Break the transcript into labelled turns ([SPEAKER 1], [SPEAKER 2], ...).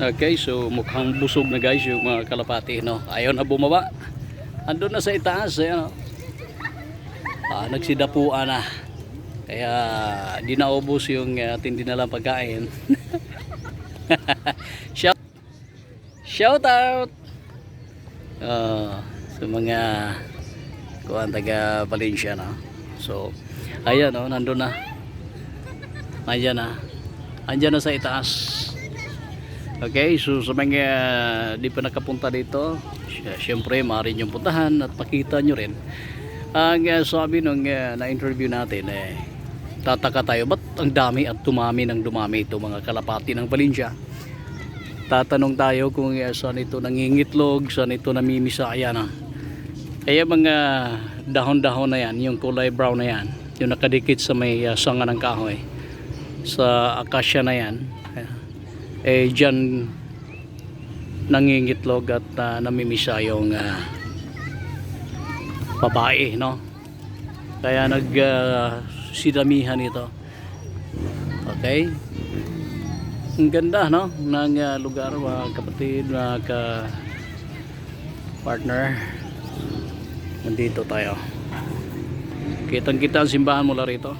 [SPEAKER 1] Okay, so mukhang busog na guys yung mga kalapati, no? Ayaw na bumaba. Andun na sa itaas, ayan, no? Ah, nagsidapuan na. Kaya di naubos yung uh, tindi na lang pagkain. Shout Shout out Ah, sa mga kuan taga Valencia no. So ayan no, nandun na. Ayan na. Andiyan na sa itaas. Okay, so sa mga di pa nakapunta dito, sy- syempre maaari nyo puntahan at makita nyo rin. Ang uh, sabi nung uh, na-interview natin, eh, tataka tayo, ba't ang dami at dumami ng dumami ito mga kalapati ng Valencia? Tatanong tayo kung uh, saan ito nangingitlog, saan ito namimisa, ayan ah. Kaya mga dahon-dahon na yan, yung kulay brown na yan, yung nakadikit sa may uh, sanga ng kahoy, sa akasya na yan, eh dyan nangingitlog at uh, namimisa yung ah, babae, no? Kaya nag uh, sidamihan ito. Okay? Ang ganda, no? Ng uh, lugar, mga kapatid, mga ka partner. Nandito tayo. Kitang-kita ang simbahan mula rito.